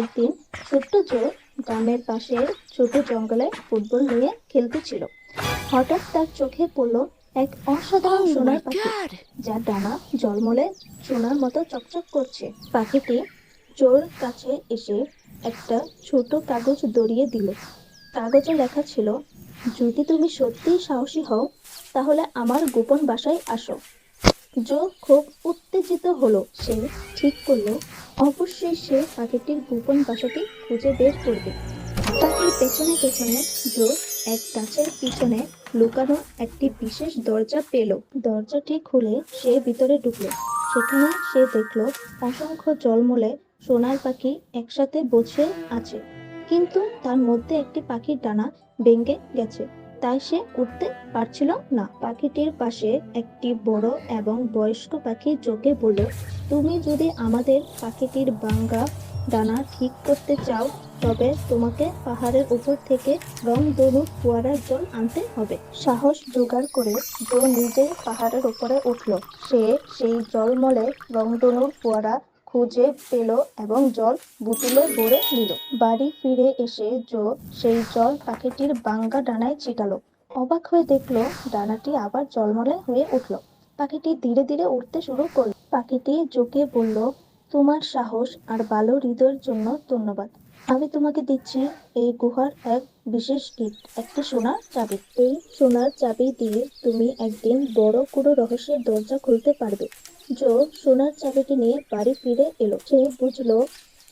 একদিন ছোট্ট জো গ্রামের পাশে ছোট জঙ্গলে ফুটবল নিয়ে খেলতেছিল হঠাৎ তার চোখে পড়ল এক অসাধারণ Oh সোনার পাখি যার ডানা জলমলে সোনার মতো চকচক করছে। পাখিটি জোর কাছে এসে একটা ছোট কাগজ দড়িয়ে দিল। কাগজে লেখা ছিল যদি তুমি সত্যিই সাহসী হও তাহলে আমার গোপন বাসায় আসো। জো খুব উত্তেজিত হলো। সে ঠিক করল অবশ্যই সে পাখিটির গোপন বাসাটি খুঁজে বের করবে। পাখির পেছনে পেছনে জো এক গাছের পিছনে লুকানো একটি বিশেষ দরজা পেল। দরজাটি খুলে সে ভিতরে ঢুকলো। সেখানে সে দেখল অসংখ্য জলমলে সোনার পাখি একসাথে বসে আছে। কিন্তু তার মধ্যে একটি পাখির ডানা ভেঙে গেছে। তাই সে উঠতে পারছিল না। পাখিটির পাশে একটি বড় এবং বয়স্ক পাখি চোখে বলল তুমি যদি আমাদের পাখিটির বাঙ্গা ডানা ঠিক করতে চাও, তবে তোমাকে পাহাড়ের উপর থেকে রং দনু ফোয়ারার জল আনতে হবে। সাহস জোগাড় করে জো নিজে পাহাড়ের উপরে উঠল, সে সেই জলমলে রংধনুর ফোয়ারা খুঁজে পেল এবং জল বুতুলে ভরে নিল। বাড়ি ফিরে এসে জো সেই জল পাখিটির বাঙ্গা ডানায় ছিটালো। অবাক হয়ে দেখল, ডানাটি আবার জলমলে হয়ে উঠল। পাখিটি ধীরে ধীরে উঠতে শুরু করল। পাখিটি জোকে বলল, তোমার সাহস আর ভালো হৃদয়ের জন্য ধন্যবাদ। আমি তোমাকে দিচ্ছি এই গুহার এক বিশেষ গিফট একটি সোনার চাবি। এই সোনার চাবি দিয়ে তুমি একদিন বড় কোনো রহস্যের দরজা খুলতে পারবে। জো সোনার চাবিটি নিয়ে বাড়ি ফিরে এলো। সে বুঝলো,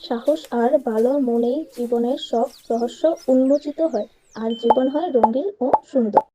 সাহস আর ভালো মনেই জীবনের সব রহস্য উন্মোচিত হয়, আর জীবন হয় রঙিন ও সুন্দর।